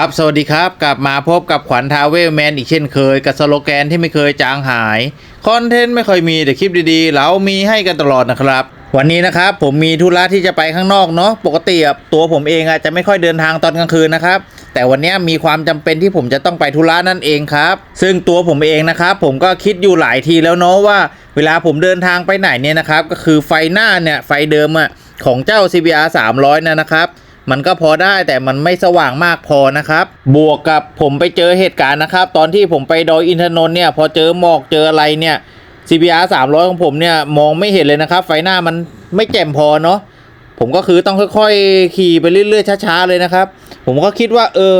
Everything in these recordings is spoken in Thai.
ครับสวัสดีครับ กลับมาพบกับขวัญทาวเวลแมนอีกเช่นเคย กับสโลแกนที่ไม่เคยจางหาย คอนเทนต์ไม่ค่อยมีแต่คลิปดีๆ เรามีให้กันตลอดนะครับ วันนี้นะครับผมมีธุระที่จะไปข้างนอกเนาะปกติตัวผมเองอะจจะไม่ค่อยเดินทางตอนกลางคืนนะครับ แต่วันนี้มีความจำเป็นที่ผมจะต้องไปธุระนั่นเองครับ ซึ่งตัวผมเองนะครับผมก็คิดอยู่หลายทีแล้วเนาะว่า เวลาผมเดินทางไปไหนเนี่ยนะครับก็คือไฟหน้าเนี่ยไฟเดิมอะของเจ้า CBR 300นะนะครับ มันก็พอได้แต่มันไม่สว่างมากพอนะครับ บวกกับผมไปเจอเหตุการณ์นะครับ ตอนที่ผมไปดอยอินทนนท์เนี่ยพอเจอหมอกเจออะไรเนี่ย CBR 300 ของผมเนี่ยมองไม่เห็นเลยนะครับ ไฟหน้ามันไม่แจ่มพอเนาะผมก็คือต้องค่อยๆ ขี่ไปเรื่อยๆช้าๆเลยนะครับ ผมก็คิดว่าเออ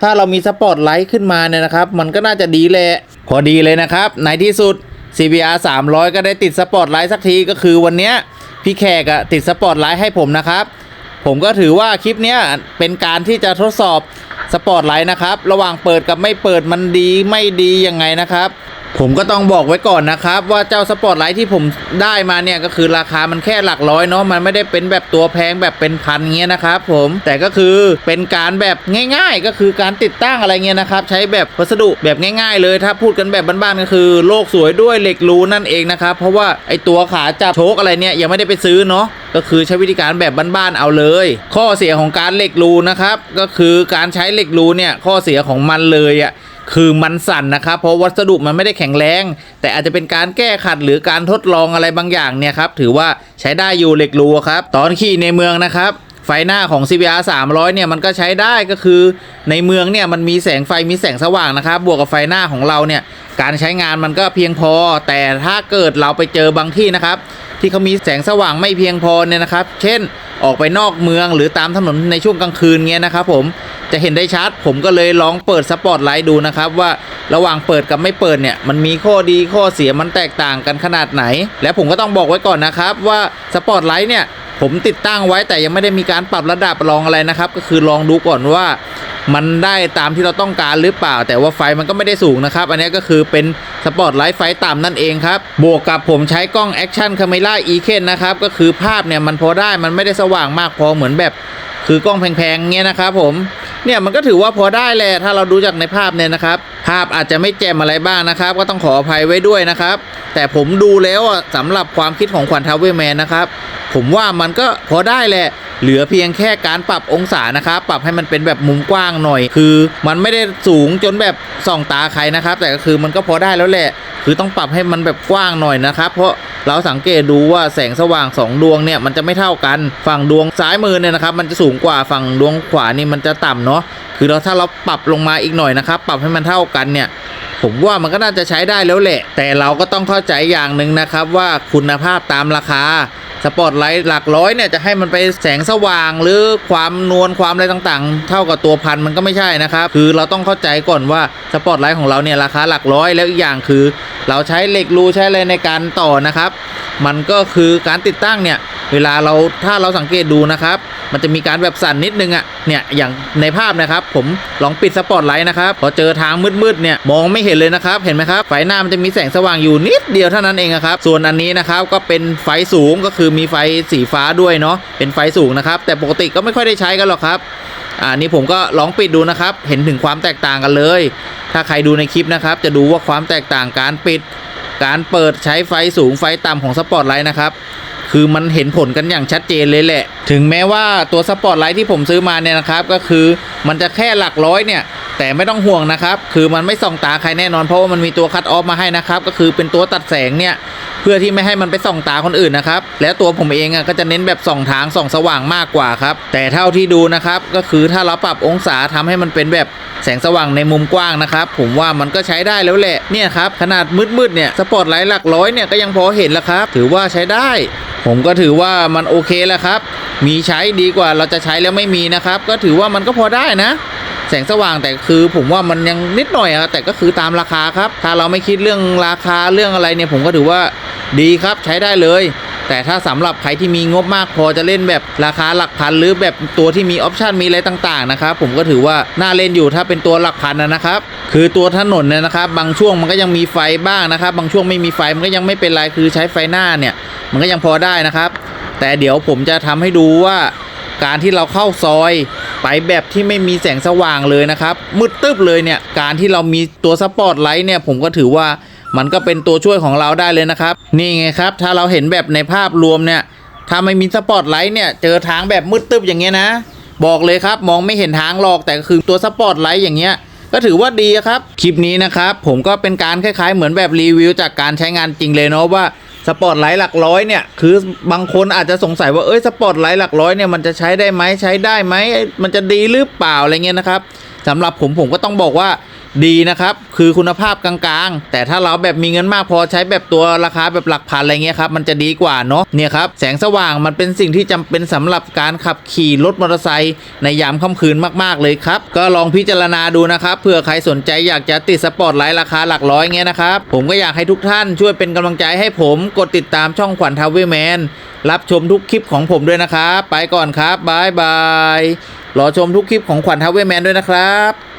ถ้าเรามีสปอตไลท์ขึ้นมาเนี่ยนะครับ มันก็น่าจะดีแหละพอดีเลยนะครับ ในที่สุด CBR 300 ก็ได้ติดสปอตไลท์สักทีก็คือวันเนี้ยพี่แขกอะติดสปอตไลท์ให้ผมนะครับ ผมก็ถือว่าคลิปเนี้ยเป็นการที่จะทดสอบสปอร์ตไลท์นะครับ ระหว่างเปิดกับไม่เปิดมันดีไม่ดียังไงนะครับ ผมก็ต้องบอกไว้ก่อนนะครับ ว่าเจ้าสปอร์ตไลท์ที่ผมได้มาเนี่ยก็คือราคามันแค่หลักร้อยเนาะมันไม่ได้เป็นแบบตัวแพงแบบเป็นพันเงี้ยนะครับ ผมแต่ก็คือเป็นการแบบง่าย ๆ ก็คือการติดตั้งอะไรเงี้ยนะครับ ใช้แบบวัสดุแบบง่าย ๆ เลยถ้าพูดกันแบบบ้านๆก็คือ โลกสวยด้วยเหล็กรูนั่นเองนะครับเพราะว่าไอตัวขาจับโชคอะไรเนี่ยยังไม่ได้ไปซื้อเนาะ ก็คือใช้วิธีการแบบบ้านๆเอาเลย ข้อเสียของการเหล็กรูนะครับ ก็คือการใช้เหล็กรูเนี่ยข้อเสียของมันเลยอะ่ะคือมันสั่นนะครับ เพราะวัสดุมันไม่ได้แข็งแรง แต่อาจจะเป็นการแก้ขัดหรือการทดลองอะไรบางอย่างเนี่ยครับถือว่าใช้ได้อยู่เหล็กรูครับ ตอนขี่ในเมืองนะครับ ไฟหน้าของ CBR 300 เนี่ยมันก็ใช้ได้ก็คือในเมืองเนี่ยมันมีแสงไฟมีแสงสว่างนะครับ บวกกับไฟหน้าของเราเนี่ยการใช้งานมันก็เพียงพอ แต่ถ้าเกิดเราไปเจอบางที่นะครับ ที่เขามีแสงสว่างไม่เพียงพอเนี่ยนะครับ เช่นออกไปนอกเมืองหรือตามถนนในช่วงกลางคืนเงี้ยนะครับผม จะเห็นได้ชัดผมก็เลยลองเปิดสปอตไลท์ดูนะครับว่าระหว่างเปิดกับไม่เปิดเนี่ยมันมีข้อดีข้อเสียมันแตกต่างกันขนาดไหน และผมก็ต้องบอกไว้ก่อนนะครับว่าสปอตไลท์เนี่ยผมติดตั้งไว้แต่ยังไม่ได้มีการปรับระดับลองอะไรนะครับ ก็คือลองดูก่อนว่ามันได้ตามที่เราต้องการหรือเปล่า แต่ว่าไฟมันก็ไม่ได้สูงนะครับ อันนี้ก็คือเป็นสปอตไลท์ไฟต่ำนั่นเองครับ บวกกับผมใช้กล้องแอคชั่นคาเมล่าอีเคนนะครับ ก็คือภาพเนี่ยมันพอได้มันไม่ได้สว่างมากพอเหมือนแบบ คือกล้องแพงๆเงี้ยนะครับผม เนี่ยมันก็ถือว่าพอได้แหละถ้าเราดูจากในภาพเนี่ยนะครับ ภาพอาจจะไม่แจ่มอะไรบ้างนะครับ ก็ต้องขออภัยไว้ด้วยนะครับ แต่ผมดูแล้วอะสำหรับความคิดของขวัญทาวเวอร์แมนนะครับ ผมว่ามันก็พอได้แหละเหลือเพียงแค่การปรับองศานะครับ ปรับให้มันเป็นแบบมุมกว้างหน่อย คือ มันไม่ได้สูงจนแบบส่องตาใครนะครับ แต่ก็คือมันก็พอได้แล้วแหละ คือต้องปรับให้มันแบบกว้างหน่อยนะครับ เพราะ เราสังเกตดูว่าแสงสว่างสองดวงเนี่ยมันจะไม่เท่ากันฝั่งดวงซ้ายมือเนี่ยนะครับ มันจะสูงกว่าฝั่งดวงขวานี่มันจะต่ำเนาะคือเราถ้าเราปรับลงมาอีกหน่อยนะครับ ปรับให้มันเท่ากันเนี่ยผมว่ามันก็น่าจะใช้ได้แล้วแหละ แต่เราก็ต้องเข้าใจอย่างหนึ่งนะครับว่าคุณภาพตามราคา สปอตไลท์หลักร้อยเนี่ยจะให้มันไปแสงสว่างหรือความนวลความอะไรต่างๆ เท่ากับตัวพันมันก็ไม่ใช่นะครับ คือเราต้องเข้าใจก่อนว่าสปอตไลท์ของเราเนี่ยราคาหลักร้อยแล้วอีกอย่างคือ เราใช้เหล็กรูใช้อะไรในการต่อนะครับ มันก็คือการติดตั้งเนี่ยเวลาเราถ้าเราสังเกตดูนะครับ มันจะมีการแบบสั่นนิดนึงอะ่ะเนี่ยอย่างในภาพนะครับ ผมลองปิดสปอตไลท์นะครับพอเจอทางมืดๆเนี่ยมองไม่เห็นเลยนะครับเห็นไหมครับไฟหน้ามันจะมีแสงสว่างอยู่นิดเดียวเท่านั้นเองครับส่วนอันนี้นะครับก็เป็นไฟสูงก็คือมีไฟสีฟ้าด้วยเนาะเป็นไฟสูงนะครับ แต่ปกติก็ไม่ค่อยได้ใช้กันหรอกครับอ่านี่ผมก็ลองปิดดูนะครับ เห็นถึงความแตกต่างกันเลย ถ้าใครดูในคลิปนะครับ จะดูว่าความแตกต่างการปิด การเปิดใช้ไฟสูงไฟต่ำของสปอตไลท์นะครับ คือมันเห็นผลกันอย่างชัดเจนเลยแหละ ถึงแม้ว่าตัวสปอตไลท์ที่ผมซื้อมาเนี่ยนะครับ ก็คือมันจะแค่หลักร้อยเนี่ย แต่ไม่ต้องห่วงนะครับ คือมันไม่ส่องตาใครแน่นอนเพราะว่ามันมีตัวคัดออฟมาให้นะครับ ก็คือเป็นตัวตัดแสงเนี่ยเพื่อที่ไม่ให้มันไปส่องตาคนอื่นนะครับ แล้วตัวผมเองอะก็จะเน้นแบบส่องทางส่องสว่างมากกว่าครับ แต่เท่าที่ดูนะครับก็คือถ้าเราปรับองศาทำให้มันเป็นแบบแสงสว่างในมุมกว้างนะครับ ผมว่ามันก็ใช้ได้แล้วแหละเนี่ยครับขนาดมืดๆเนี่ยสปอตไลท์หลักร้อยเนี่ยก็ยังพอเห็นแล้วครับ ถือว่าใช้ได้ผมก็ถือว่ามันโอเคแล้วครับ มีใช้ดีกว่าเราจะใช้แล้วไม่มีนะครับ ก็ถือว่ามันก็พอได้นะ แสงสว่างแต่คือผมว่ามันยังนิดหน่อยอะแต่ก็คือตามราคาครับ ถ้าเราไม่คิดเรื่องราคาเรื่องอะไรเนี่ยผมก็ถือว่าดีครับใช้ได้เลย แต่ถ้าสำหรับใครที่มีงบมากพอจะเล่นแบบราคาหลักพันหรือแบบตัวที่มีออปชันมีอะไรต่างๆนะครับผมก็ถือว่าน่าเล่นอยู่ถ้าเป็นตัวหลักพันนะครับ คือตัวถนนเนี่ยนะครับ บางช่วงมันก็ยังมีไฟบ้างนะครับ บางช่วงไม่มีไฟมันก็ยังไม่เป็นไรคือใช้ไฟหน้าเนี่ย มันก็ยังพอได้นะครับ แต่เดี๋ยวผมจะทำให้ดูว่าการที่เราเข้าซอยไปแบบที่ไม่มีแสงสว่างเลยนะครับมืดตึ๊บเลยเนี่ยการที่เรามีตัวสปอตไลท์เนี่ยผมก็ถือว่า มันก็เป็นตัวช่วยของเราได้เลยนะครับ นี่ไงครับ ถ้าเราเห็นแบบในภาพรวมเนี่ย ถ้าไม่มีสปอตไลท์เนี่ย เจอทางแบบมืดตึ๊บอย่างเงี้ยนะ บอกเลยครับมองไม่เห็นทางหรอกแต่คือตัวสปอตไลท์อย่างเงี้ยก็ถือว่าดีครับ คลิปนี้นะครับผมก็เป็นการคล้ายๆ เหมือนแบบรีวิวจากการใช้งานจริงเลยเนาะว่าสปอตไลท์หลักร้อยเนี่ย คือบางคนอาจจะสงสัยว่าเอ้ยสปอตไลท์หลักร้อยเนี่ยมันจะใช้ได้ไหมใช้ได้ไหมมันจะดีหรือเปล่าอะไรเงี้ยนะครับสำหรับผมผมก็ต้องบอกว่า ดีนะครับ คือคุณภาพกลางๆ แต่ถ้าเราแบบมีเงินมากพอใช้แบบตัวราคาแบบหลักพันอะไรเงี้ยครับมันจะดีกว่าเนาะเนี่ยครับแสงสว่างมันเป็นสิ่งที่จำเป็นสำหรับการขับขี่รถมอเตอร์ไซค์ในยามค่ำคืนมากๆเลยครับ ก็ลองพิจารณาดูนะครับเผื่อใครสนใจอยากจะติดสปอร์ตไลท์ราคาหลักร้อยเงี้ยนะครับผมก็อยากให้ทุกท่านช่วยเป็นกำลังใจให้ผมกดติดตามช่องขวัญทาวเวอร์แมนรับชมทุกคลิปของผมด้วยนะครับไปก่อนครับบายบายรอชมทุกคลิปของขวัญทาวเวอร์แมนด้วยนะครับ